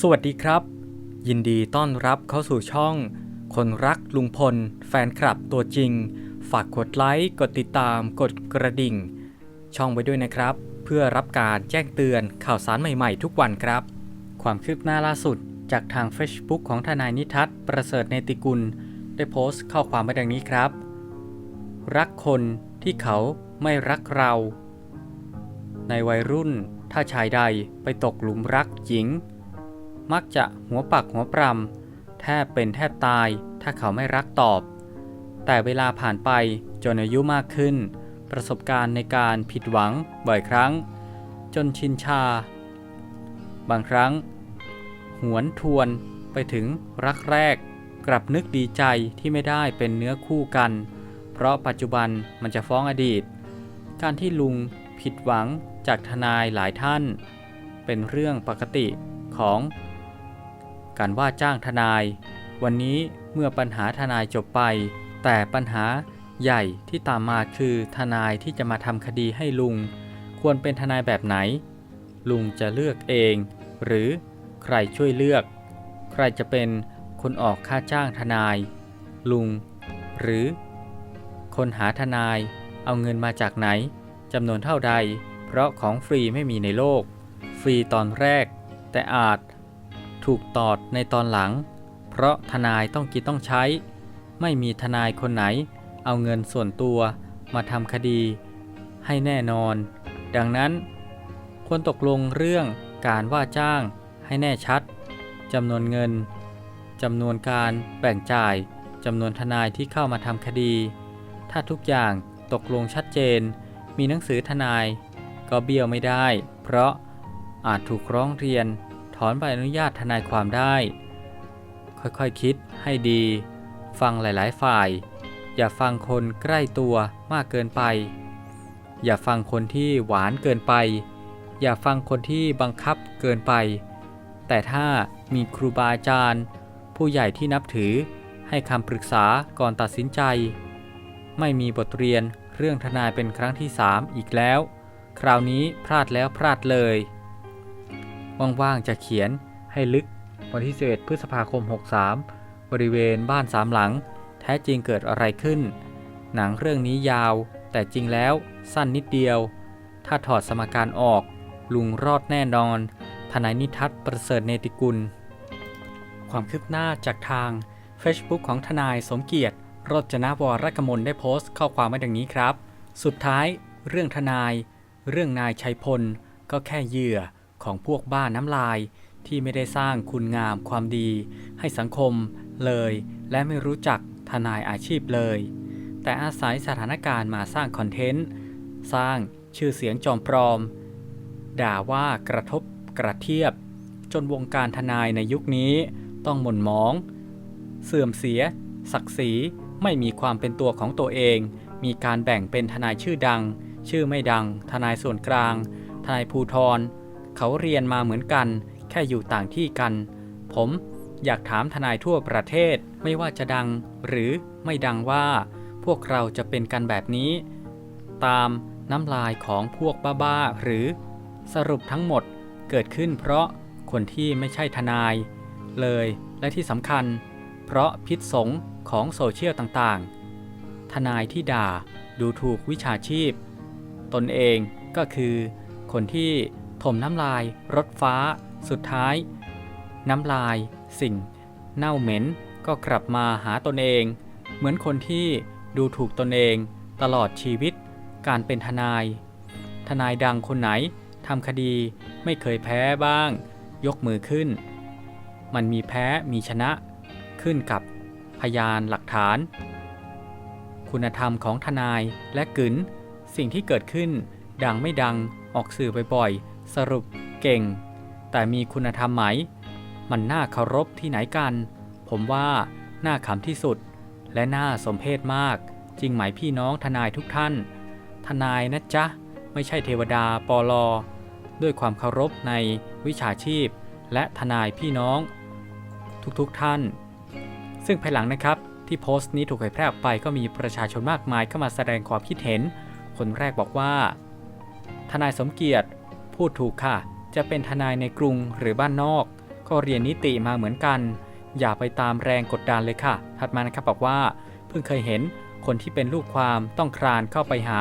สวัสดีครับ ยินดีต้อนรับเข้าสู่ช่อง คนรักลุงพล แฟนคลับตัวจริง ฝากกดไลค์ กดติดตาม กดกระดิ่ง ช่องไว้ด้วยนะครับ เพื่อรับการแจ้งเตือนข่าวสารใหม่ๆ ทุกวันครับ ความคืบหน้าล่าสุดจากทาง Facebook ของทนายนิทัศน์ประเสริฐเนติกุล ได้โพสต์ข้อความไว้ดังนี้ครับ รักคนที่เขาไม่รักเรา ในวัยรุ่นถ้าชายใดไปตกหลุมรักหญิง มักจะหัวปักหัวปรำแทบเป็นแทบตายถ้าเขาไม่รักตอบ แต่เวลาผ่านไปจนอายุมากขึ้น ประสบการณ์ในการผิดหวังบ่อยครั้ง จนชินชา บางครั้ง หวนทวนไปถึงรักแรก กลับนึกดีใจที่ไม่ได้เป็นเนื้อคู่กัน เพราะปัจจุบันมันจะฟ้องอดีต การที่ลุงผิดหวังจากทนายหลายท่าน เป็นเรื่องปกติของ การว่าจ้างทนาย วันนี้เมื่อปัญหาทนายจบไป แต่ปัญหาใหญ่ที่ตามมาคือทนายที่จะมาทำคดีให้ลุง ควรเป็นทนายแบบไหน ลุงจะเลือกเอง หรือใครช่วยเลือก ใครจะเป็นคนออกค่าจ้างทนาย ลุง หรือ คนหาทนายเอาเงินมาจากไหนจำนวนเท่าใด เพราะของฟรีไม่มีในโลก ฟรีตอนแรก แต่อาจ ถูกตอดในตอนหลัง เพราะทนายต้องกินต้องใช้ ไม่มีทนายคนไหน เอาเงินส่วนตัวมาทำคดี ให้แน่นอน ดังนั้น ควรตกลงเรื่องการว่าจ้างให้แน่ชัดจำนวนเงินจำนวนการแบ่งจ่ายจำนวนทนายที่เข้ามาทำคดี ถ้าทุกอย่างตกลงชัดเจน มีหนังสือทนาย ก็เบี้ยวไม่ได้ เพราะอาจถูกร้องเรียน ถอนใบอนุญาตทนายความได้ ค่อยๆคคิดให้ดี ฟังหลายๆฝ่าย อย่าฟังคนใกล้ตัวมากเกินไป อย่าฟังคนที่หวานเกินไป อย่าฟังคนที่บังคับเกินไป แต่ถ้ามีครูบาอาจารย์ ผู้ใหญ่ที่นับถือให้คำปรึกษาก่อนตัดสินใจ ไม่มีบทเรียนเรื่องทนายเป็นครั้งที่ 3 อีกแล้ว คราวนี้พลาดแล้วพลาดเลย ว่างๆจะเขียนให้ลึกวันที่11พฤษภาคม 63 บริเวณบ้านสามหลัง แท้จริงเกิดอะไรขึ้น หนังเรื่องนี้ยาว แต่จริงแล้วสั้นนิดเดียว ถ้าถอดสมการออก ลุงรอดแน่นอน ทนายนิทัศน์ประเสริฐเนติกุล ความคืบหน้าจากทาง Facebook ของทนายสมเกียรติรจนวรกมลได้โพสต์ข้อความไว้ดังนี้ครับ สุดท้าย เรื่องทนาย เรื่องนายชัยพล ก็แค่เหยื่อ ของพวกบ้านน้ำลาย ที่ไม่ได้สร้างคุณงามความดี ให้สังคมเลย และไม่รู้จักทนายอาชีพเลย แต่อาศัยสถานการณ์มาสร้างคอนเทนต์ สร้างชื่อเสียงจอมปลอม ด่าว่ากระทบกระเทียบ จนวงการทนายในยุคนี้ต้องหม่นหมอง เสื่อมเสีย ศักดิ์ศรีไม่มีความเป็นตัวของตัวเอง มีการแบ่งเป็นทนายชื่อดัง ชื่อไม่ดัง ทนายส่วนกลาง ทนายภูทร เขาเรียนมาเหมือนกัน แค่อยู่ต่างที่กัน ผมอยากถามทนายทั่วประเทศไม่ว่าจะดังหรือไม่ดังว่า พวกเราจะเป็นกันแบบนี้ ตามน้ำลายของพวกบ้าๆหรือสรุปทั้งหมดเกิดขึ้นเพราะคนที่ไม่ใช่ทนาย เลยและที่สำคัญ เพราะพิษสงของโซเชียลต่างๆ ทนายที่ด่าดูถูกวิชาชีพ ตนเองก็คือคนที่ ถมน้ำลาย รถฟ้า สุดท้าย น้ำลาย สิ่ง เน่าเหม็นก็กลับมาหาตนเอง เหมือนคนที่ดูถูกตนเองตลอดชีวิต การเป็นทนาย ทนายดังคนไหนทำคดีไม่เคยแพ้บ้าง ยกมือขึ้น มันมีแพ้มีชนะ ขึ้นกับพยานหลักฐาน คุณธรรมของทนายและกึนสิ่งที่เกิดขึ้น ดังไม่ดังออกสื่อบ่อยๆ สรุปเก่ง แต่มีคุณธรรมไหม มันน่าเคารพที่ไหนกัน ผมว่าน่าขำที่สุด และน่าสมเพชมาก จริงไหมพี่น้องทนายทุกท่าน ทนายนะจ๊ะ ไม่ใช่เทวดาปอลอ ด้วยความเคารพในวิชาชีพ และทนายพี่น้อง ทุกๆทท่าน ซึ่งภายหลังนะครับที่โพสต์นี้ถูกเผยแพร่ออกไปก็มีประชาชนมากมายเข้ามาแสดงความคิดเห็น คนแรกบอกว่า ทนายสมเกียรติ พูดถูกค่ะ จะเป็นทนายในกรุงหรือบ้านนอก ก็เรียนนิติมาเหมือนกัน อย่าไปตามแรงกดดันเลยค่ะ ถัดมานะครับบอกว่า เพิ่งเคยเห็นคนที่เป็นลูกความต้องคลานเข้าไปหา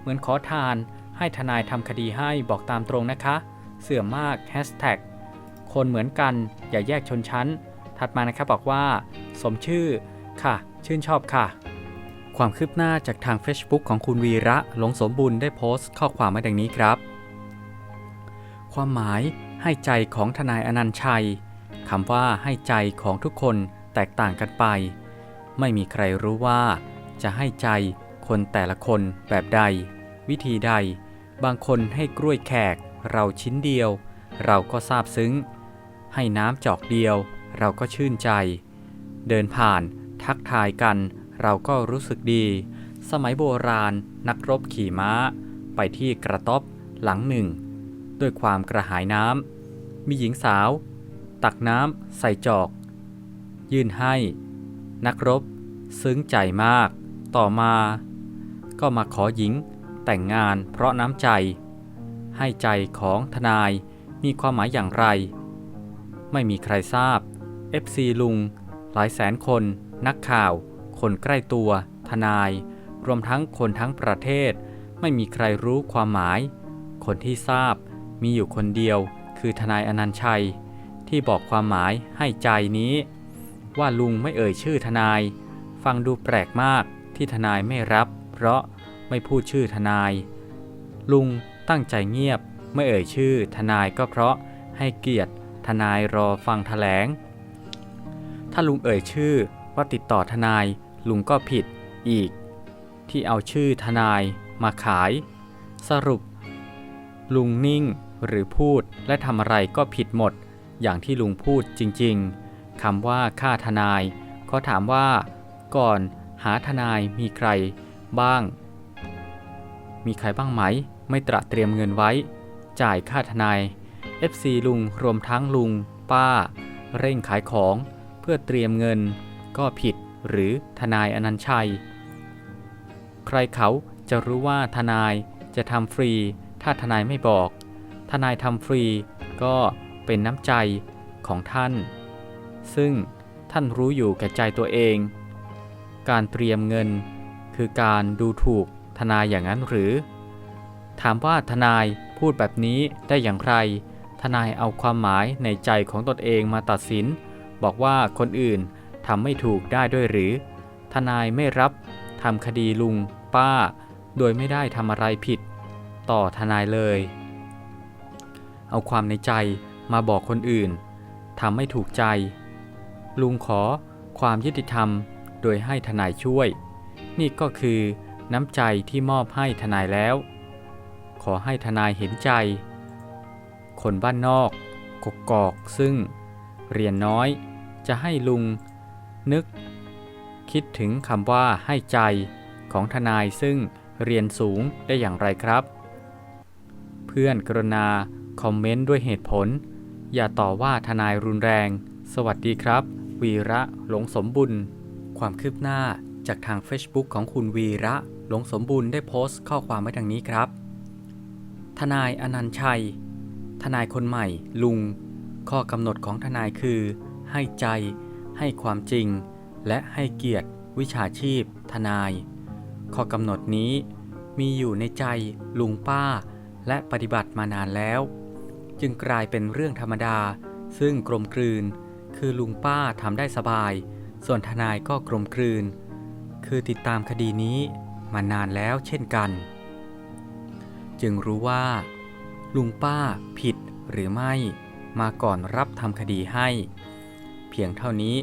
เหมือนขอทาน ให้ทนายทำคดีให้บอกตามตรงนะคะ เสื่อมมากแฮชแท็กคนเหมือนกันอย่าแยกชนชั้น ถัดมานะครับบอกว่า สมชื่อค่ะ ชื่นชอบค่ะ ความคืบหน้าจากทาง Facebook ของคุณวีระหลงสมบุญได้โพสต์ข้อความมาดังนี้ครับ ความหมายให้ใจของทนายอนันต์ชัยคำว่าให้ใจของทุกคนแตกต่างกันไป ไม่มีใครรู้ว่า จะให้ใจคนแต่ละคนแบบใด วิธีใด บางคนให้กล้วยแขก เราชิ้นเดียว เราก็ซาบซึ้ง ให้น้ำจอกเดียว เราก็ชื่นใจ เดินผ่านทักทายกัน เราก็รู้สึกดี สมัยโบราณนักรบขี่ม้า ไปที่กระต๊อบหลังหนึ่ง ด้วยความกระหายน้ำ มีหญิงสาว ตักน้ำใส่จอก ยื่นให้ นักรบ ซึ้งใจมาก ต่อมา ก็มาขอหญิงแต่งงานเพราะน้ำใจ ให้ใจของทนายมีความหมายอย่างไร ไม่มีใครทราบ FC ลุง หลายแสนคน นักข่าว คนใกล้ตัว ทนาย รวมทั้งคนทั้งประเทศ ไม่มีใครรู้ความหมาย คนที่ทราบ มีอยู่คนเดียวคือทนายอนันชัย ที่บอกความหมายให้ใจนี้ ว่าลุงไม่เอ่ยชื่อทนาย ฟังดูแปลกมากที่ทนายไม่รับ เพราะไม่พูดชื่อทนาย ลุงตั้งใจเงียบไม่เอ่ยชื่อทนายก็เพราะให้เกียรติทนายรอฟังแถลง ถ้าลุงเอ่ยชื่อว่าติดต่อทนายลุงก็ผิดอีก ที่เอาชื่อทนายมาขาย สรุป ลุงนิ่ง หรือพูดและทำอะไรก็ผิดหมด อย่างที่ลุงพูดจริงๆคำว่าค่าทนายเขาถามว่า ก่อนหาทนายมีใครบ้าง มีใครบ้างไหม ไม่ตระเตรียมเงินไว้ จ่ายค่าทนาย FC ลุงรวมทั้งลุง ป้า เร่งขายของ เพื่อเตรียมเงิน ก็ผิดหรือทนายอนันชัย ใครเขาจะรู้ว่าทนายจะทำฟรี ถ้าทนายไม่บอก ทนายทำฟรีก็เป็นน้ำใจของท่าน ซึ่งท่านรู้อยู่แก่ใจตัวเอง การเตรียมเงิน คือการดูถูกทนายอย่างนั้นหรือ ถามว่าทนายพูดแบบนี้ได้อย่างไร ทนายเอาความหมายในใจของตนเองมาตัดสิน บอกว่าคนอื่นทำไม่ถูกได้ด้วยหรือ ทนายไม่รับทำคดีลุง ป้า โดยไม่ได้ทำอะไรผิด ต่อทนายเลย เอาความในใจมาบอกคนอื่นทำไม่ถูกใจ ลุงขอความยุติธรรมโดยให้ทนายช่วย นี่ก็คือน้ำใจที่มอบให้ทนายแล้ว ขอให้ทนายเห็นใจ คนบ้านนอกกกอกซึ่ง เรียนน้อยจะให้ลุง นึก คิดถึงคำว่าให้ใจของทนายซึ่งเรียนสูงได้อย่างไรครับ เพื่อนกรณา คอมเมนต์ด้วยเหตุผล อย่าต่อว่าทนายรุนแรง สวัสดีครับ วีระหลงสมบุญ ความคืบหน้าจากทาง Facebook ของคุณวีระหลงสมบุญได้โพสต์ข้อความไว้ดังนี้ครับ ทนายอนันชัย ทนายคนใหม่ ลุง ข้อกำหนดของทนายคือ ให้ใจ ให้ความจริง และให้เกียรติวิชาชีพ ทนาย ข้อกำหนดนี้มีอยู่ในใจลุงป้า และปฏิบัติมานานแล้ว จึงกลายเป็นเรื่องธรรมดา ซึ่งกลมกลืน คือลุงป้าทำได้สบาย ส่วนทนายก็กลมกลืน คือติดตามคดีนี้มานานแล้วเช่นกัน จึงรู้ว่า ลุงป้าผิดหรือไม่ มาก่อนรับทำคดีให้ เพียงเท่านี้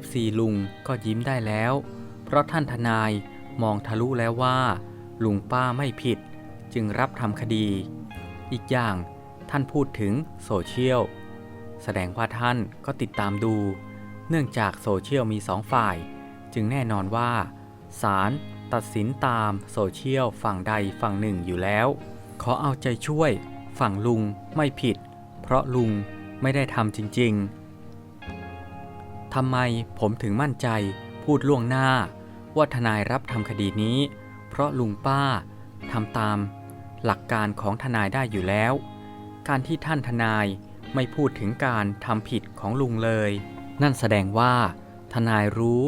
FC ลุงก็ยิ้มได้แล้ว เพราะท่านทนายมองทะลุแล้วว่า ลุงป้าไม่ผิด จึงรับทำคดี อีกอย่าง ท่านพูดถึงโซเชียลแสดงว่าท่านก็ติดตามดู เนื่องจากโซเชียลมีสองฝ่าย จึงแน่นอนว่าศาลตัดสินตามโซเชียลฝั่งใดฝั่งหนึ่งอยู่แล้ว ขอเอาใจช่วย ฝั่งลุงไม่ผิด เพราะลุงไม่ได้ทำจริง ๆทำไมผมถึงมั่นใจพูดล่วงหน้า ว่าทนายรับทำคดีนี้ เพราะลุงป้าทำตามหลักการของทนายได้อยู่แล้ว การที่ท่านทนายไม่พูดถึงการทำผิดของลุงเลย นั่นแสดงว่า ทนายรู้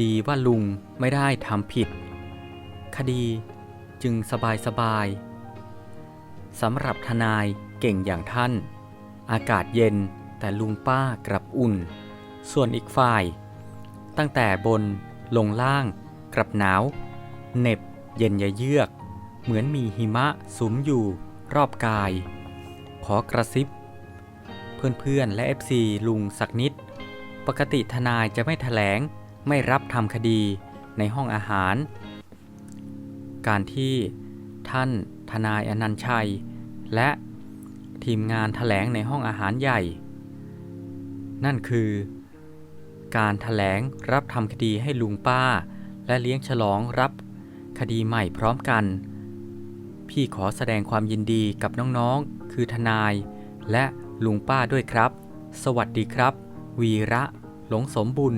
ดีว่าลุงไม่ได้ทำผิด คดีจึงสบายสบายๆสำหรับทนายเก่งอย่างท่าน อากาศเย็นแต่ลุงป้ากลับอุ่น ส่วนอีกฝ่าย ตั้งแต่บนลงล่างกลับหนาวเหน็บเย็นยะเยือก เหมือนมีหิมะสุมอยู่รอบกาย ขอกระซิบ เพื่อนๆและ FC ลุงสักนิด ปกติทนายจะไม่แถลงไม่รับทำคดีในห้องอาหาร การที่ท่านทนายอนันชัย และทีมงานแถลงในห้องอาหารใหญ่ นั่นคือ การแถลงรับทำคดีให้ลุงป้า และเลี้ยงฉลองรับคดีใหม่พร้อมกัน พี่ขอแสดงความยินดีกับน้องๆ คือทนาย และลุงป้าด้วยครับ สวัสดีครับ วีระ หลงสมบุญ